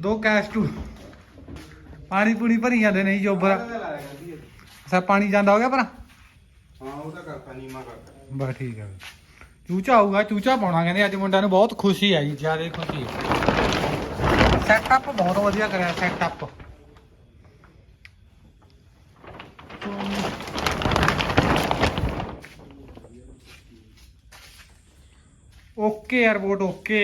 ਦੋ cash to ਪਾਣੀ ਪੂਣੀ ਭਰੀ ਜਾਂਦੇ ਨੇ ਜੀ ਜੋਬਰ। ਅੱਛਾ ਪਾਣੀ ਜਾਂਦਾ ਹੋ ਗਿਆ ਭਰਾ? ਹਾਂ ਉਹ ਤਾਂ ਕਰਤਾ ਨੀਮਾ ਕਰਤਾ। ਬਸ ਠੀਕ ਹੈ ਚੂਚਾ ਆਊਗਾ ਚੂਚਾ ਪਾਉਣਾ ਕਹਿੰਦੇ ਅੱਜ ਮੁੰਡਿਆਂ ਨੂੰ ਬਹੁਤ ਖੁਸ਼ੀ ਹੈ ਜੀ ਜ਼ਿਆਦਾ ਖੁਸ਼ੀ ਹੈ ਸੈਟਅਪ ਬਹੁਤ ਵਧੀਆ ਕਰਿਆ ਸੈਟਅਪ ਓਕੇ 에어ਪੋਰਟ ਓਕੇ।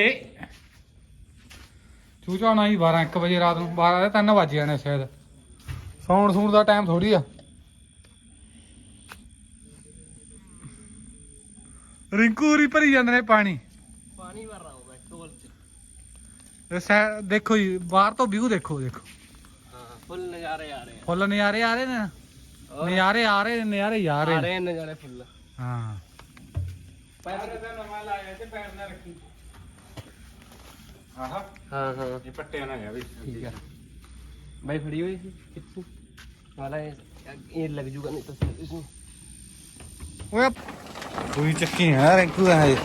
ਚੂਚਾ ਨਾ ਹੀ 12 1 ਵਜੇ ਰਾਤ ਨੂੰ। 12 ਦੇ 3 ਵਜ ਜਾਣੇ ਸ਼ਾਇਦ। ਸੌਣ ਸੂਣ ਦਾ ਟਾਈਮ ਥੋੜੀ ਆ। ਰਿੰਕੂ ਰੀ ਭਰੀ ਜਾਂਦੇ ਨੇ ਪਾਣੀ। ਪਾਣੀ ਭਰ ਰਹਾ ਹੋਗਾ ਟੋਲ ਚ। ਦੇਖੋ ਜੀ ਬਾਹਰ ਤੋਂ ਵਿਊ ਦੇਖੋ ਦੇਖੋ। ਹਾਂ ਫੁੱਲ ਨਜ਼ਾਰੇ ਆ ਰਹੇ ਫੁੱਲ ਨਜ਼ਾਰੇ ਆ ਰਹੇ ਨੇ ਨਜ਼ਾਰੇ ਆ ਰਹੇ ਨੇ ਨਜ਼ਾਰੇ ਆ ਰਹੇ ਫੁੱਲ। ਹਾਂ। ਪੈਰ ਤੇ ਨਵਾਂ ਲਾਇਆ ਤੇ ਪੈਰ ਨਾ ਰੱਖੀ। ਆਹਾ। ਹਾਂ ਹਾਂ। ਇਹ ਪੱਟਿਆ ਨਾ ਹੈ ਵੀ। ਠੀਕ ਆ। ਬਾਈ ਫੜੀ ਹੋਈ ਕਿੱਥੋਂ ਵਾਲਾ ਇਹ ਲੱਗ ਜੂਗਾ ਨਹੀਂ ਤਾਂ ਇਸ ਨੂੰ ਓਏ ਕੋਈ ਚੱਕੀ ਹੈ ਰੈਂਕੂ ਹੈ ਇਹ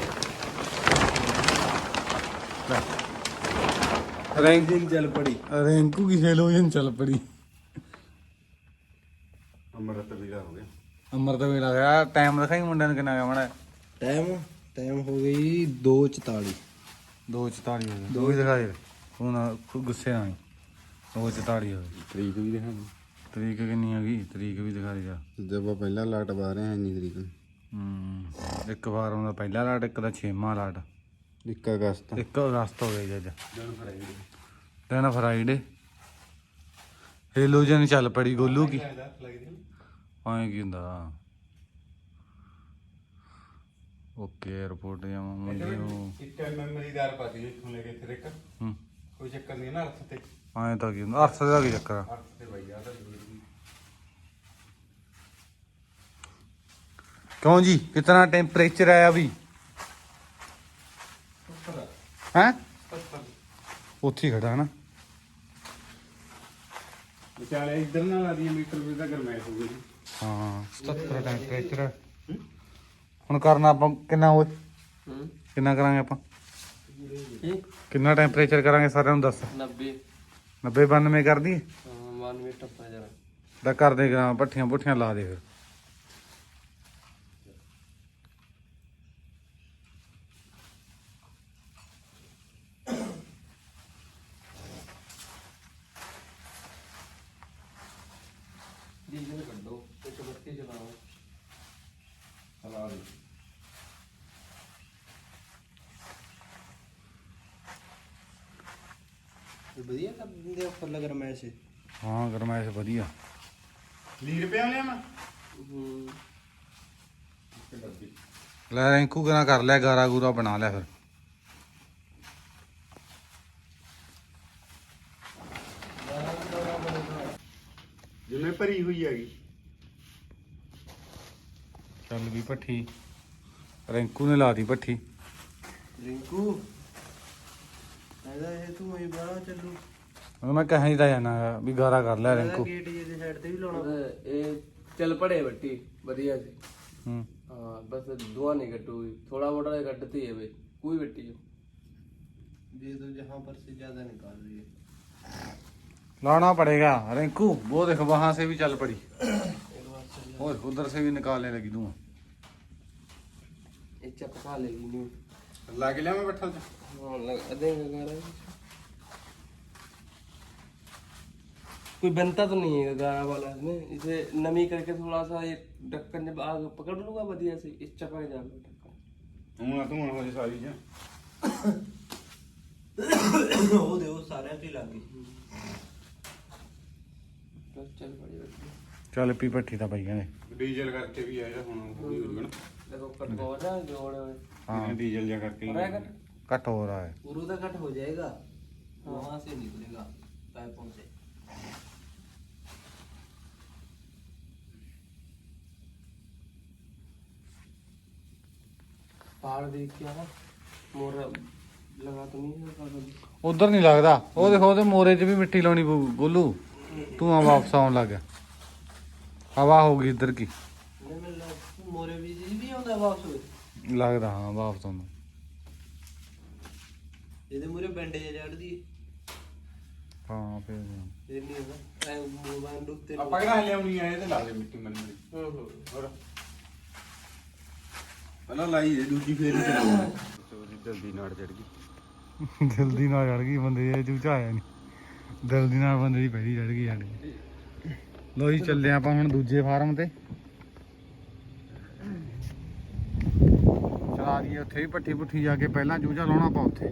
ਰੈਂਕਿੰਗ ਚੱਲ ਪੜੀ। ਰੈਂਕੂ ਕੀ ਹੈਲੋਜਨ ਚੱਲ ਪੜੀ। ਅਮਰਤ ਵੀਰਾ ਹੋ ਗਿਆ। ਟਾਈਮ ਦਿਖਾਈ ਮੁੰਡਿਆਂ ਨੂੰ ਕਿੰਨਾ ਗਿਆ ਮਣਾ ਟਾਈਮ? ਟਾਈਮ ਹੋ ਗਈ 2:44 2:44 ਹੋ ਗਏ ਦੋ ਹੀ ਤੂੰ ਨਾ ਕੋਈ ਗੁੱਸੇ ਨਾਲ 2:44 ਹੋ ਗਏ ਤਰੀਕ ਵੀ ਦਿਖਾਣੀ ਤਰੀਕ ਕਿੰਨੀ ਹੈਗੀ ਤਰੀਕ ਵੀ ਦਿਖਾ ਦੇ ਜਾ। ਜਦੋਂ ਪਹਿਲਾਂ ਲਾਟ ਬਾ ਰਹੇ ਹਾਂ ਇੰਨੀ ਤਰੀਕ ਨੂੰ। ਹੂੰ ਇੱਕ ਵਾਰ ਆਉਂਦਾ ਪਹਿਲਾ ਲਾਟ ਇੱਕ ਦਾ ਛੇਵਾਂ ਲਾਟ। 1 ਅਗਸਤ। 1 ਅਗਸਤ ਹੋ ਗਿਆ ਜੀ ਅੱਜ ਦਿਨ ਫਰਾਈਡੇ। ਦਿਨ ਫਰਾਈਡੇ। ਹੈਲੋਜਨ ਚੱਲ ਪੜੀ ਗੋਲੂ ਕੀ। ਆਏ ਕੀ ਹੁੰਦਾ? ਓਕੇ 에어ਪੋਰਟ ਜਾਂ ਮੰਡੀ ਨੂੰ ਇੰਟਰ ਮੈਮਰੀਦਾਰ ਪਾਦੀ ਇੱਥੋਂ ਲੈ ਕੇ ਇੱਥੇ ਤੱਕ ਹੂੰ ਕੋਈ ਚੱਕਰ ਨਹੀਂ ਨਾ ਅਰਥ ਤੇ ਐਂ ਤਾਂ ਕੀ ਹੁੰਦਾ ਅਰਥ ਦਾ ਕੀ ਚੱਕਰ ਆ ਅਰਥ ਤੇ ਬਈ ਆ ਤਾਂ ਜ਼ਰੂਰੀ क्यों जी कितना टेम्परेचर है अभी? हैं? ਉੱਥੇ ਹੀ ਖੜਾ ਨਾ ਵਿਚਾਲੇ ਇਧਰ ਨਾਲ ਆਦੀ ਮੀਟਰ ਵੀ ਤਾਂ ਗਰਮੈਸ਼ ਹੋ ਗਈ ਹਾਂ 77 ਟੈਂਪਰੇਚਰ ਹੈ ਹੁਣ ਕਰਨਾ ਆਪਾਂ ਕਿੰਨਾ ਹੋਏ ਹੂੰ। ਕਿੰਨਾ ਕਰਾਂਗੇ ਆਪਾਂ? ਕੀ ਕਿੰਨਾ ਟੈਂਪਰੇਚਰ ਕਰਾਂਗੇ ਸਾਰਿਆਂ ਨੂੰ ਦੱਸ? 90 90 92 ਕਰ ਦਈਏ? ਹਾਂ 92 ਟੱਪਾ ਜਰਾ। ਦਾ ਕਰਦੇ ਗਰਾਂ ਪੱਠੀਆਂ ਪੁੱਠੀਆਂ ਲਾ ਦੇ ਫਿਰ। ਦੇ ਉੱਪਰ ਲੱਗ ਰਮੈਸ਼ ਹਾਂ ਗਰਮੈਸ਼ ਵਧੀਆ। ਲੀਰ ਪਿਆ ਲਿਆ ਮੈਂ ਲੈ ਰੈਂਕੂ ਕਰਾ ਕਰ ਲਿਆ ਗਾਰਾ ਗੂਰਾ ਬਣਾ ਲਿਆ ਫਿਰ। ਜਿਵੇਂ ਭਰੀ ਹੋਈ ਹੈਗੀ। ਚੱਲ ਵੀ ਭੱਠੀ। ਰਿੰਕੂ ਨੇ ਲਾਤੀ ਭੱਠੀ। ਰਿੰਕੂ ਇਹਦਾ ਇਹ ਤੂੰ ਇਹ ਬਾਹਰ ਚੱਲੂ। ਉਹਨੂੰ ਮੈਂ ਕਹਾਂ ਹੀ ਤਾਂ ਜਾਣਾ ਗਾ ਵੀ ਗਾਰਾ ਕਰ ਲਿਆ ਇਹਦਾ ਰੈਂਕੂ ਗੇਟ ਜਿਹਦੇ ਸਾਈਡ ਤੇ ਵੀ ਲਾਉਣਾ ਉਹਦਾ ਇਹ ਚੱਲ ਪੜੇ ਬੱਟੀ ਵਧੀਆ ਸੀ ਹੂੰ हाँ बस धुआं नहीं कटू हुई थोड़ा मोटा कटती है भाई कोई बेटी हो ये तो जहाँ पर से ज्यादा निकाल रही है लाना पड़ेगा रिंकू वो देख वहां से भी चल पड़ी एक बार से और उधर से भी निकालने लगी धुआं एक चपका लेगी न्यू ਲਾ ਕੇ कोई बनता तो नहीं है गारा वाला इसमें इसे नमी करके थोड़ा सा ये ढक्कन जब आग पकड़ लूंगा बढ़िया से इस चपक जाएगा ढक्कन ਹੁਣ ਤੂੰ ਹੋ ਜੇ ਸਾਰੀ ਚ ਉਹ ਦੇ ਉਹ ਸਾਰਿਆਂ ਤੇ ਲੱਗ ਗਈ बस चल पड़ी बैठी ਚੱਲ ਪੀ ਪੱਠੀ ਤਾਂ ਪਈ ਕਹਿੰਦੇ ਡੀਜ਼ਲ ਕਰਕੇ ਵੀ ਆਇਆ ਹੁਣ ਉਹ ਵੀ ਹੋ ਜਾਣਾ देखो कट हो रहा है जोड़ हाँ ਡੀਜ਼ਲ ਜਿਹਾ ਕਰਕੇ ਹੀ रहेगा कट हो रहा है उरु का कट हो जाएगा वहां से निकलेगा पाइपों से ਪਹਾੜ ਦੇਖ ਕੇ ਆਵਾ। ਮੋਰ ਲਗਾ ਤੂੰ ਨਹੀਂ ਉਧਰ ਨਹੀਂ ਲੱਗਦਾ। ਉਹ ਦੇਖੋ ਉਹਦੇ ਮੋਰੇ 'ਚ ਵੀ ਮਿੱਟੀ ਲਾਉਣੀ ਪਊ ਗੋਲੂ। ਤੂੰ ਆ ਵਾਪਸ ਆਉਣ ਲੱਗ ਹਵਾ ਹੋ ਗਈ ਇੱਧਰ ਕੀ? ਲੱਗਦਾ ਹਾਂ ਵਾਪਸ ਆਉਂਦਾ। ਇਹਦੇ ਮੂਰੇ ਬੈਂਡੇਜ ਜੜਦੀ ਹਾਂ ਫੇਰ ਇਹ ਨਹੀਂ ਹੁੰਦਾ ਮੋਬਾਈਲ ਉੱਤੇ ਆਪਾਂ ਕਿਹੜਾ ਲਿਆਉਣੀ ਆ ਇਹਦੇ ਲਾ ਦੇ ਮਿੱਟੀ ਮੈਨੂੰ ਹੂੰ। ਹੋਰ। ਪਹਿਲਾਂ ਲਾਈ ਦੇ ਦੂਜੀ ਫੇਰ ਹੀ ਚਲਾਉਂਦਾ ਉਹਦੀ ਜਲਦੀ ਨਾੜ ਚੜ ਗਈ ਜਲਦੀ ਨਾਲ ਚੜ ਗਈ ਬੰਦੇ ਇਹ ਚੂਚਾ ਆਇਆ ਨਹੀਂ। ਜਲਦੀ ਨਾਲ ਬੰਦੇ ਦੀ ਪਹਿਲੀ ਚੜ ਗਈ ਸਾਡੇ। ਲੋ ਜੀ ਚੱਲੇ ਆਪਾਂ ਹੁਣ ਦੂਜੇ ਫਾਰਮ ਤੇ। ਚਲਾ ਦਈਏ ਉੱਥੇ ਵੀ ਪੱਠੀ ਪੁੱਠੀ ਜਾ ਕੇ ਪਹਿਲਾਂ ਚੂਚਾ ਲਾਉਣਾ ਆਪਾਂ ਉੱਥੇ।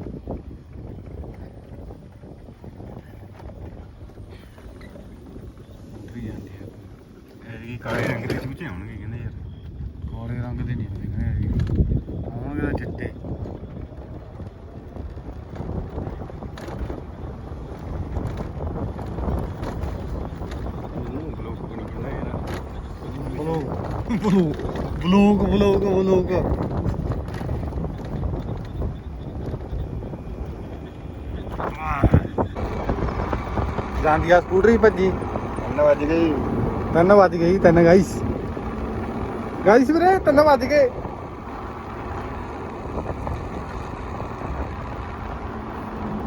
ਕਾਲੇ ਰੰਗ ਦੇ ਚੂਚੇ ਹੋਣਗੇ ਕਹਿੰਦੇ ਯਾਰ। ਕਾਲੇ ਰੰਗ ਦੇ ਨਹੀਂ। ਤਾਂ ਚਿੱਟੇ block block block block block block ਜਾਂਦੀ ਆ ਸਕੂਟਰੀ ਭੱਜੀ ਇੰਨਾ ਵੱਜ ਗਈ ਤਿੰਨ ਵੱਜ ਗਈ ਤਿੰਨ ਗਾਈਸ ਗਾਈਸ ਵੀਰੇ ਤਿੰਨ ਵੱਜ ਗਏ।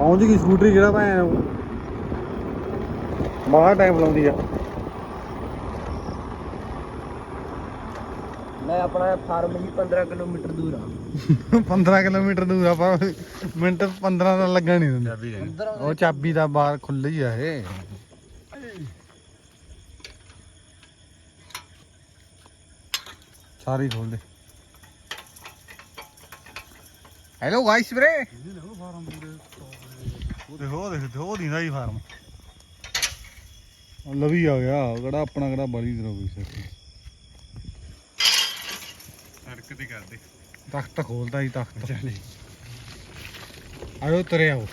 ਪਹੁੰਚ ਗਈ ਸਕੂਟਰੀ ਜਿਹੜਾ ਭੈਣ ਬਾਹਰ ਟਾਈਮ ਲਾਉਂਦੀ ਆ। ਮੈਂ ਆਪਣਾ ਫਾਰਮ ਹੀ 15 ਕਿਲੋਮੀਟਰ ਦੂਰ ਆ। 15 ਕਿਲੋਮੀਟਰ ਦੂਰ ਆ ਪਰ ਮਿੰਟ 15 ਦਾ ਲੱਗਣ ਨਹੀਂ ਦਿੰਦਾ। ਚਾਬੀ ਦੇ ਉਹ ਚਾਬੀ ਦਾ ਬਾਹਰ ਖੁੱਲੀ ਆ ਇਹ। ਸਾਰੀ ਖੋਲ ਦੇ। ਹੈਲੋ ਗਾਇਸ ਵੀਰੇ। ਦੇਖੋ ਦੇਖ ਉਹ ਦਿੰਦਾ ਹੀ ਫਾਰਮ। ਉਹ ਲਵੀ ਆ ਗਿਆ ਕਿਹੜਾ ਆਪਣਾ ਕਿਹੜਾ ਬੜੀ ਤਰ੍ਹਾਂ ਕੋਈ ਸੈਟ ਹਰਕਤ ਹੀ ਕਰਦੇ। ਤਖਤ ਖੋਲਦਾ ਹੀ ਤਖਤ। ਚਲੇ ਆਇਓ ਤਰੇ ਆਓ।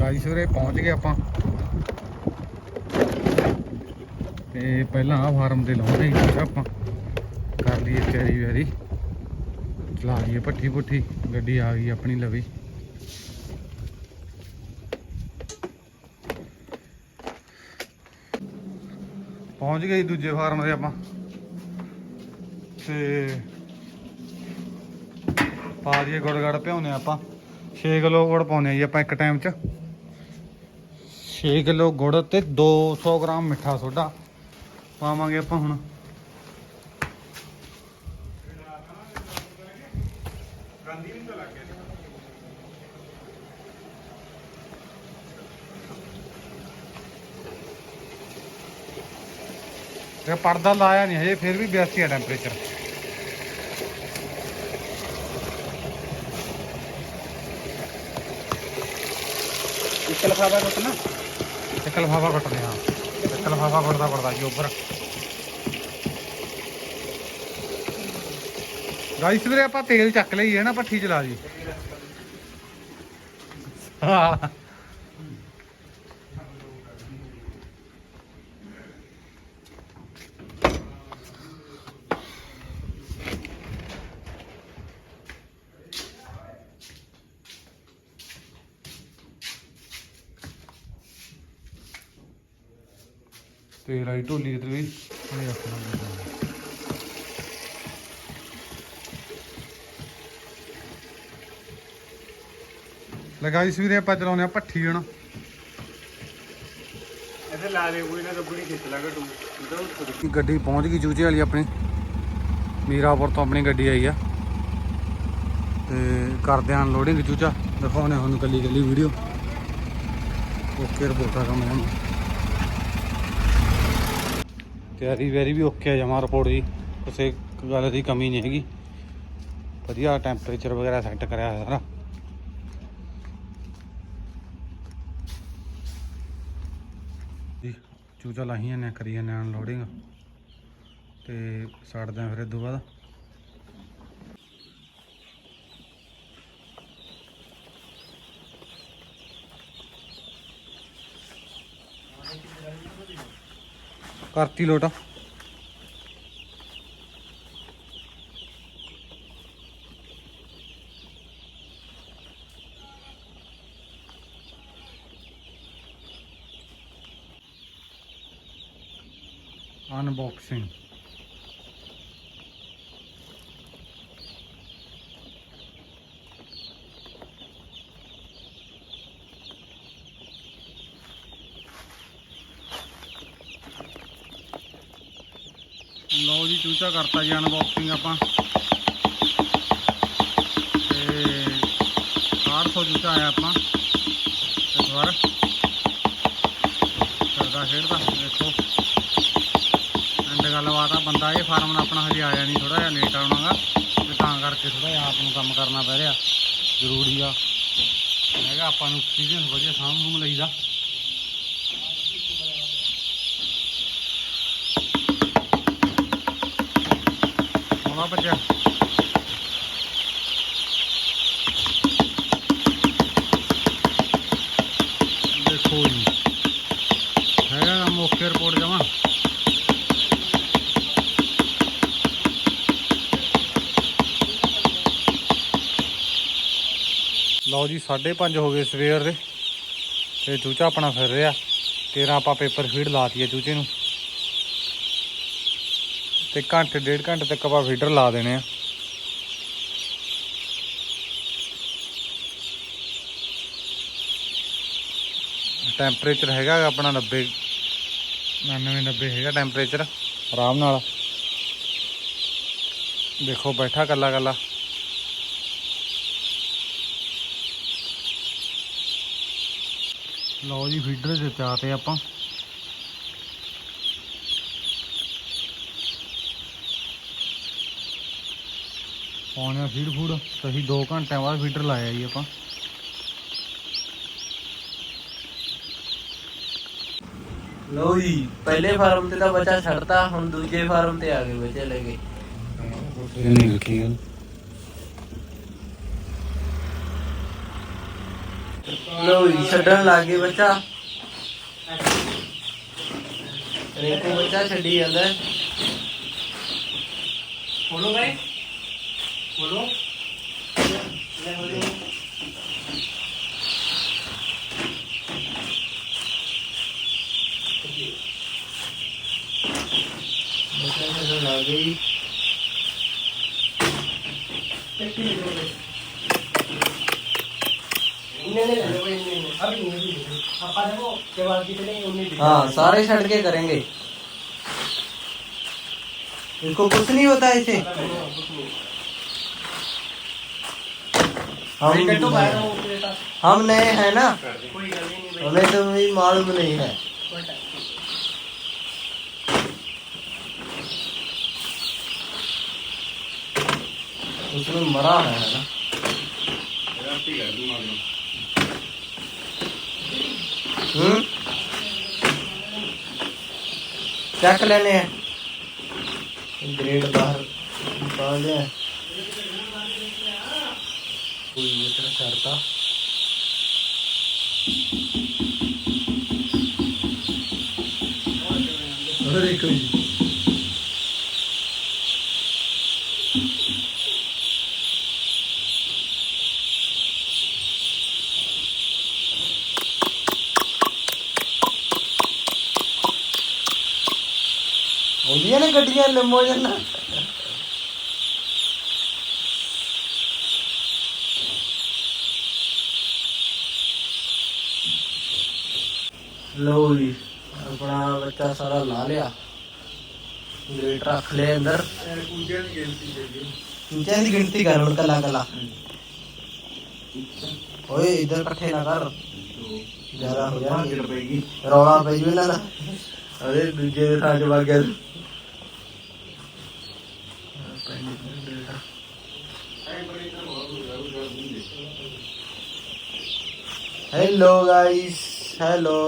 ਗਾਈਸ ਵੀਰੇ ਪਹੁੰਚ ਗਏ ਆਪਾਂ। ਤੇ ਪਹਿਲਾਂ ਆ ਫਾਰਮ ਤੇ ਲਾਉਂਦੇ ਆਪਾਂ। ਕਰ ਵੈਰੀ ਚਲਾ ਲਈਏ ਪੱਠੀ ਪੁੱਠੀ, ਗੱਡੀ ਆ ਗਈ ਆਪਣੀ ਲਵੀ। ਪਹੁੰਚ ਗਏ ਜੀ ਦੂਜੇ ਫਾਰਮ ਤੇ ਆਪਾਂ। ਤੇ ਪਾ ਦਈਏ ਗੁੜ ਗੜ ਭਿਉਂਦੇ ਆਪਾਂ। 6 ਕਿਲੋ ਗੁੜ ਪਾਉਂਦੇ ਆ ਜੀ ਆਪਾਂ ਇੱਕ ਟਾਈਮ 'ਚ। 6 ਕਿਲੋ ਗੁੜ ਤੇ 200 ਗ੍ਰਾਮ ਮਿੱਠਾ ਸੋਡਾ ਪਾਵਾਂਗੇ ਆਪਾਂ ਹੁਣ। ਤੇ ਪਰਦਾ ਲਾਇਆ ਨਹੀਂ ਹਜੇ ਫਿਰ ਵੀ 82 ਆ ਟੈਂਪਰੇਚਰ ਇੱਕ ਲਫਾਫਾ ਕੱਟਣਾ ਇੱਕ ਲਫਾਫਾ ਕੱਟਦੇ ਹਾਂ। ਇੱਕ ਲਫਾਫਾ ਕੱਟਦਾ ਪੜਦਾ ਜੀ ਉੱਪਰ। ਗਾਈਸ ਵੀਰੇ ਆਪਾਂ ਤੇਲ ਚੱਕ ਲਈਏ ਨਾ ਭੱਠੀ ਚਲਾ ਜੀ। ਹਾਂ। ਤੇਲ ਆਈ ਢੋਲੀ ਤੇ ਵੀ ਇਹ ਰੱਖਣਾ ਲਗਾਈ ਵੀਰੇ ਆਪਾਂ ਚਲਾਉਂਦੇ ਆ ਭੱਠੀ ਹੁਣ ਇਹਦੇ ਲਾ ਦੇ ਕੋਈ ਨਾ ਰਬੜੀ ਖਿੱਚ ਲਾ ਘਟੂ ਇਧਰ ਗੱਡੀ ਪਹੁੰਚ ਗਈ ਚੂਚੇ ਵਾਲੀ ਆਪਣੀ। ਮੀਰਾਪੁਰ ਤੋਂ ਆਪਣੀ ਗੱਡੀ ਆਈ ਆ। ਤੇ ਕਰਦੇ ਆਂ ਲੋਡਿੰਗ ਚੂਚਾ। ਦਿਖਾਉਣੇ ਹੁਣ ਕੱਲੀ ਕੱਲੀ ਵੀਡੀਓ ਓਕੇ ਰਿਪੋਰਟਾ ਕੰਮ ਹੈ ਤਿਆਰੀ ਵੈਰੀ ਵੀ ਓਕੇ ਆ, ਜਮਾ ਰਿਪੋਰਟ ਜੀ ਕਿਸੇ ਗੱਲ ਦੀ ਕਮੀ ਨਹੀਂ ਹੈਗੀ। ਵਧੀਆ ਟੈਂਪਰੇਚਰ ਵਗੈਰਾ ਸੈੱਟ ਕਰਿਆ ਹੋਇਆ ਸਾਰਾ ਜੀ, ਚੂਚਾ ਲਾਹੀਆਂ ਨੇ ਕਰੀ ਜਾਂਦੇ ਆਂ ਲੋਡਿੰਗ ਤੇ ਛੱਡਦੇ ਆਂ ਫਿਰ ਇਦੋਂ ਬਾਅਦ। ਕਰਤੀ ਲੋਟ। ਅਨਬਾਕਸਿੰਗ ਜੀ ਚੂਚਾ ਕਰਤਾ ਜੀ ਅਨਬਾਕਸਿੰਗ ਆਪਾਂ। ਤੇ 400 ਚੂਚਾ ਆਇਆ ਆਪਾਂ। ਇਸ ਵਾਰ। ਕਰਦਾ ਖੇਡਦਾ, ਦੇਖੋ। ਐਂਡ ਗੱਲਬਾਤ ਆ, ਬੰਦਾ ਇਹ ਫਾਰਮ ਆਪਣਾ ਹਜੇ ਆਇਆ ਨਹੀਂ ਥੋੜਾ ਜਿਹਾ ਲੇਟ ਆਉਣਾਗਾ ਤੇ ਤਾਂ ਕਰਕੇ ਥੋੜਾ ਜਿਹਾ ਆਪ ਨੂੰ ਕੰਮ ਕਰਨਾ ਪੈ ਰਿਹਾ। ਜ਼ਰੂਰੀ ਆ। ਮੈਂ ਕਿਹਾ ਆਪਾਂ ਨੂੰ ਐਕਸਪੀਰੀਅੰਸ ਵਧੀਆ ਸਾਂਭ ਨੂੰ ਲਈਦਾ। ਆਉਣਾ ਬੱਚਾ ਦੇਖੋ ਜੀ, ਹੈਗਾ ਕੰਮ, ਓਕੇ ਰਿਪੋਰਟ ਜਮਾ। ਲਓ ਜੀ 5:30 ਹੋ ਗਏ ਸਵੇਰ ਦੇ। ਤੇ ਚੂਚਾ ਆਪਣਾ ਫਿਰ ਰਿਹਾ। ਤੇਰਾ ਆਪਾਂ ਪੇਪਰ ਫੀਡ ਲਾਤੀ ਹੈ ਚੂਚੇ ਨੂੰ। ਤੇ ਘੰਟੇ, ਡੇਢ ਘੰਟੇ ਤੱਕ ਆਪਾਂ ਫੀਡਰ ਲਾ ਦੇਣੇ ਆ। ਟੈਂਪਰੇਚਰ ਹੈਗਾ ਆਪਣਾ 90 99 90 ਹੈਗਾ ਟੈਂਪਰੇਚਰ, ਆਰਾਮ ਨਾਲ। ਦੇਖੋ, ਬੈਠਾ ਕੱਲਾ ਕੱਲਾ। ਲਓ ਜੀ, ਫੀਡਰ ਦੇ ਚਾਹ ਤੇ ਆਪਾਂ। ਪਾਉਣੇ ਫੀਡ ਫੂਡ। ਅਸੀਂ 2 ਘੰਟਿਆਂ ਬਾਅਦ ਫੀਡਰ ਲਾਇਆ ਜੀ ਆਪਾਂ। ਲੋ ਜੀ ਪਹਿਲੇ ਫਾਰਮ ਤੇ ਤਾਂ ਬੱਚਾ ਛੱਡਤਾ ਹੁਣ ਦੂਜੇ ਫਾਰਮ ਤੇ ਆ ਗਏ ਬੱਚੇ ਲੈ ਕੇ। ਨਹੀਂ ਰੱਖੀ ਗੱਲ। ਲੋ ਜੀ ਛੱਡਣ ਲੱਗ ਗਏ ਬੱਚਾ। ਰੇਕੂ ਬੱਚਾ ਛੱਡੀ ਜਾਂਦਾ। ਹੈ। बोलो भाई बोलो ਬੱਚਾ ਛੱਡਣ ਲੱਗ ਗਈ हाँ सारे छड़ के करेंगे इनको कुछ नहीं होता ऐसे हम हम नए हैं ना। हमें तो भी मालूम नहीं है। उसमें मरा है ना। हम्म? चेक लेने हैं। ग्रेड बाहर निकाल ഉഴുവത്തിന് ചേർത്ത. ഒലിയനെ കെട്ടിക്കാനല്ലോ മോജന്നാ ਲੋ ਜੀ। ਆਪਣਾ ਬੱਚਾ ਸਾਰਾ ਲਾ ਲਿਆ। ਗ੍ਰੇਟ ਰੱਖ ਲਿਆ ਅੰਦਰ। ਕੁੰਜਿਆਂ ਦੀ ਗਿਣਤੀ ਦੇ ਕਰ ਹੁਣ ਕੱਲਾ ਕੱਲਾ। ਓਏ ਇਧਰ ਇਕੱਠੇ ਨਾ ਕਰ। ਜ਼ਿਆਦਾ ਹੋ ਜਾਣਗੇ ਪਏਗੀ ਰੌਲਾ ਪੈ ਜੂ ਇਹਨਾਂ ਅਰੇ ਦੂਜੇ ਦੇ ਥਾਂ ਚ ਵਗ ਗਿਆ। ਹੈਲੋ ਗਾਇਸ ਹੈਲੋ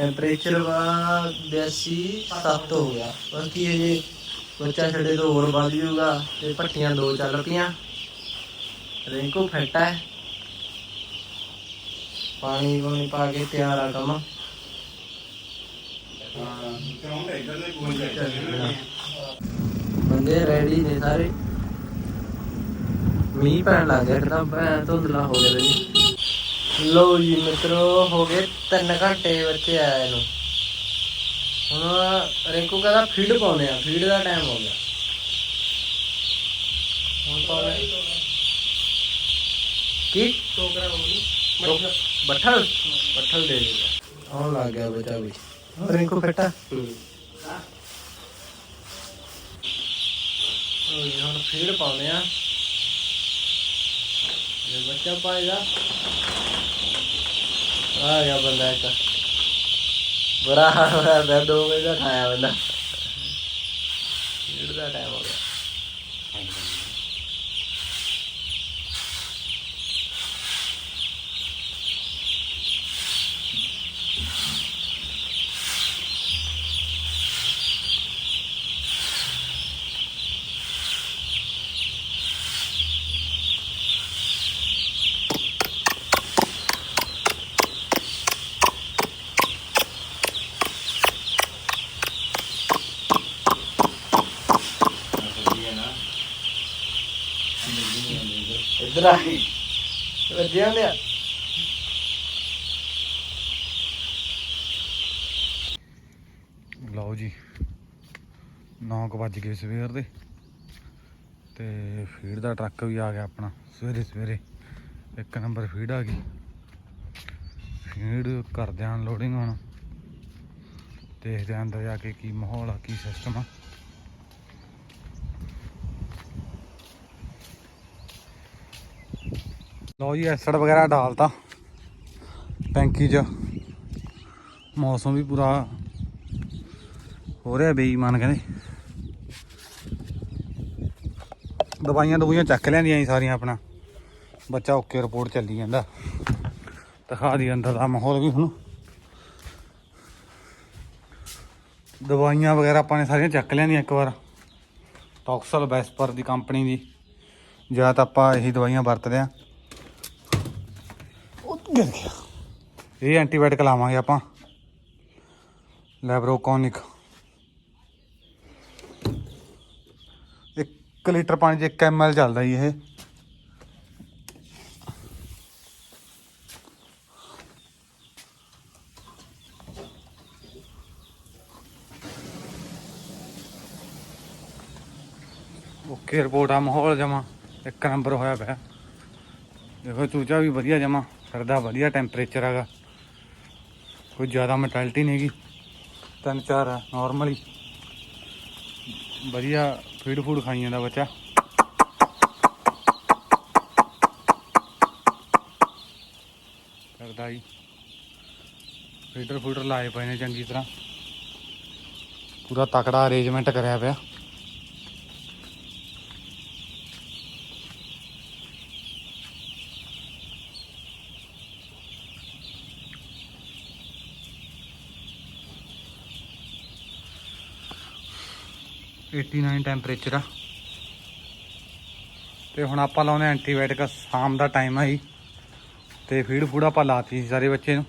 ਟੈਂਪਰੇਚਰ ਵਾ 82 7 ਹੋ ਗਿਆ। ਬਾਕੀ ਇਹ ਬੱਚਾ ਛੱਡੇ ਤੋਂ ਹੋਰ ਵੱਧ ਜਾਊਗਾ ਤੇ ਭੱਟੀਆਂ ਦੋ ਚੱਲ ਪਈਆਂ। ਰਿੰਕੂ ਫਿੱਟ ਹੈ। ਪਾਣੀ ਪਾਣੀ ਪਾ ਕੇ ਤਿਆਰ ਆ ਕੰਮ। ਬੰਦੇ ਰੈਡੀ ਨੇ ਸਾਰੇ। ਮੀਂਹ ਪੈਣ ਲੱਗ ਗਿਆ ਇੱਕਦਮ ਧੁੰਦਲਾ ਹੋ ਗਿਆ ਜੀ ਲੋ ਜੀ ਮਿੱਤਰੋ ਹੋ ਗਏ 3 ਘੰਟੇ ਬੱਚੇ ਆਏ ਨੂੰ। ਹੁਣ ਰਿੰਕੂ ਕਹਿੰਦਾ ਫੀਡ ਪਾਉਨੇ ਆ ਫੀਡ ਦਾ ਟਾਈਮ ਹੋ ਗਿਆ। ਹੁਣ ਪਾਉਣੇ ਕੀ? ਟੋਕਰਾ ਹੋ ਗਈ ਬੱਠਲ? ਬੱਠਲ ਦੇ ਦੇ। ਆਉਣ ਲੱਗ ਗਿਆ ਬੱਚਾ ਵੀ। ਰਿੰਕੂ ਫਿੱਟ। ਜੀ ਹੁਣ ਫੀਡ ਪਾਉਨੇ ਆ। ਇਹ ਬੱਚਾ ਪਾਏਗਾ। ਆ ਗਿਆ ਬੰਦਾ ਇੱਕ। ਬੜਾ ਹਾਲ ਹੋਇਆ ਦੋ ਵਜੇ ਦਾ ਖਾਇਆ ਬੰਦਾ। ਫੀਡ ਟਾਈਮ ਹੋ ਗਿਆ। ਵੱਜਿਆ ਲਿਆ। ਲਓ ਜੀ 9 ਵੱਜ ਗਏ ਸਵੇਰ ਦੇ। ਤੇ ਫੀਡ ਦਾ ਟਰੱਕ ਵੀ ਆ ਗਿਆ ਆਪਣਾ ਸਵੇਰੇ ਸਵੇਰੇ। ਇੱਕ ਨੰਬਰ ਫੀਡ ਆ ਗਈ। ਫੀਡ ਕਰਦੇ ਆਂ ਲੋਡਿੰਗ ਹੁਣ। ਦੇਖਦੇ ਆਂ ਅੰਦਰ ਜਾ ਕੇ ਕੀ ਮਾਹੌਲ ਆ ਕੀ ਸਿਸਟਮ ਆ। ਲਓ ਜੀ ਐਸਡ ਵਗੈਰਾ ਡਾਲਤਾ। ਟੈਂਕੀ 'ਚ। ਮੌਸਮ ਵੀ ਪੂਰਾ ਹੋ ਰਿਹਾ ਬੇਈਮਾਨ ਕਹਿੰਦੇ। ਦਵਾਈਆਂ ਦਵਾਈਆਂ ਚੱਕ ਲਿਆਂਦੀਆਂ ਸੀ ਸਾਰੀਆਂ ਆਪਣਾ। ਬੱਚਾ ਓਕੇ ਰਿਪੋਰਟ ਚੱਲੀ ਜਾਂਦਾ। ਦਿਖਾ ਦੀ ਅੰਦਰ ਦਾ ਮਾਹੌਲ ਵੀ ਹੁਣ। ਦਵਾਈਆਂ ਵਗੈਰਾ ਆਪਾਂ ਨੇ ਸਾਰੀਆਂ ਚੱਕ ਲਿਆਂਦੀਆਂ ਇੱਕ ਵਾਰ। ਟੌਕਸਲ ਵੈਸਪਰ ਦੀ ਕੰਪਨੀ ਦੀ। ਜਾਂ ਤਾਂ ਆਪਾਂ ਇਹੀ ਦਵਾਈਆਂ ਵਰਤਦੇ ਆ। ਗਿਰ ਗਿਆ ਇਹ ਐਂਟੀਬਾਇਓਟਿਕ ਲਾਵਾਂਗੇ ਆਪਾਂ। ਲੈਬਰੋਕੋਨਿਕ 1 ਲੀਟਰ ਪਾਣੀ 'ਚ 1 ml ਚੱਲਦਾ ਜੀ ਇਹ। ਓਕੇ, ਰਿਪੋਰਟ ਆ ਮਾਹੌਲ ਜਮਾ। ਇੱਕ ਨੰਬਰ ਹੋਇਆ ਪਿਆ। ਦੇਖੋ, ਚੂਚਾ ਵੀ ਵਧੀਆ ਜਮਾ। ਫਿਰਦਾ ਵਧੀਆ ਟੈਂਪਰੇਚਰ ਹੈਗਾ। ਕੋਈ ਜ਼ਿਆਦਾ ਮੋਰਟੈਲਿਟੀ ਨਹੀਂ ਹੈਗੀ। ਤਿੰਨ ਚਾਰ ਆ ਨਾਰਮਲੀ ਵਧੀਆ ਫੀਡ ਫੂਡ ਖਾਈ ਜਾਂਦਾ ਬੱਚਾ। ਕਰਦਾ ਜੀ। ਫੀਡਰ ਫੂਡਰ ਲਾਏ ਪਏ ਨੇ ਚੰਗੀ ਤਰ੍ਹਾਂ। ਪੂਰਾ ਤਕੜਾ ਅਰੇਂਜਮੈਂਟ ਕਰਿਆ ਪਿਆ। 89 ਟੈਂਪਰੇਚਰ ਆ। ਤੇ ਹੁਣ ਆਪਾਂ ਲਾਉਨੇ ਐਂਟੀਬਾਇਓਟਿਕ ਸ਼ਾਮ ਦਾ ਟਾਈਮ ਆ ਜੀ। ਤੇ ਫੀਡ ਫੂਡ ਆਪਾਂ ਲਾਤੀ ਸੀ ਸਾਰੇ ਬੱਚੇ ਨੂੰ।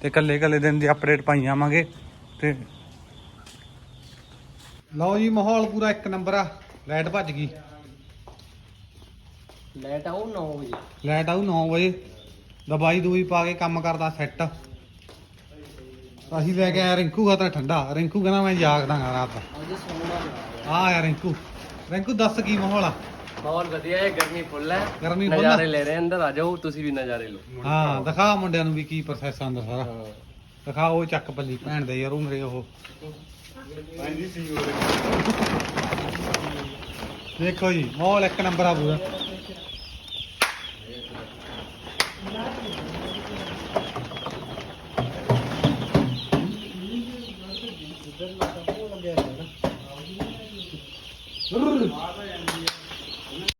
ਤੇ ਕੱਲੇ ਕੱਲੇ ਦਿਨ ਦੀ ਅਪਡੇਟ ਪਾਈ ਜਾਵਾਂਗੇ। ਤੇ ਲਓ ਜੀ ਮਾਹੌਲ ਪੂਰਾ ਇੱਕ ਨੰਬਰ ਆ। ਲਾਈਟ ਭੱਜ ਗਈ। ਲਾਈਟ ਆਉ 9 ਵਜੇ। ਲਾਈਟ ਆਊ 9 ਵਜੇ। ਦਵਾਈ ਦੂਈ ਪਾ ਕੇ ਕੰਮ ਕਰਦਾ ਸੈੱਟ ਅਸੀਂ ਲੈ ਕੇ ਆਇਆ ਰਿੰਕੂ ਖਾਤਰ ਠੰਡਾ। ਰਿੰਕੂ ਕਹਿੰਦਾ ਮੈਂ ਜਾਗਦਾ ਗਾ ਰਾਤ ਅੱਜ ਸੋਣਾ ਆ। ਆ ਰਿੰਕੂ। ਰਿੰਕੂ ਦੱਸ ਕੀ ਮਾਹੌਲ ਆ? ਬਹੁਤ ਵਧੀਆ ਹੈ ਗਰਮੀ ਫੁੱਲ ਹੈ। ਗਰਮੀ ਫੁੱਲ ਨਜ਼ਾਰੇ ਆ? ਲੈ ਰਹੇ ਅੰਦਰ ਆ ਜਾਓ ਤੁਸੀਂ ਵੀ ਨਜ਼ਾਰੇ ਲਓ। ਹਾਂ ਦਿਖਾ ਮੁੰਡਿਆਂ ਨੂੰ ਵੀ ਕੀ ਪ੍ਰੋਸੈਸ ਅੰਦਰ ਸਾਰਾ। ਦਿਖਾ ਉਹ ਚੱਕ ਪੱਲੀ ਭੈਣ ਦੇ ਯਾਰ ਉਹ ਮੇਰੇ ਉਹ। ਦੇਖੋ ਜੀ ਮਾਹੌਲ ਇੱਕ ਨੰਬਰ ਆ ਪੂਰਾ।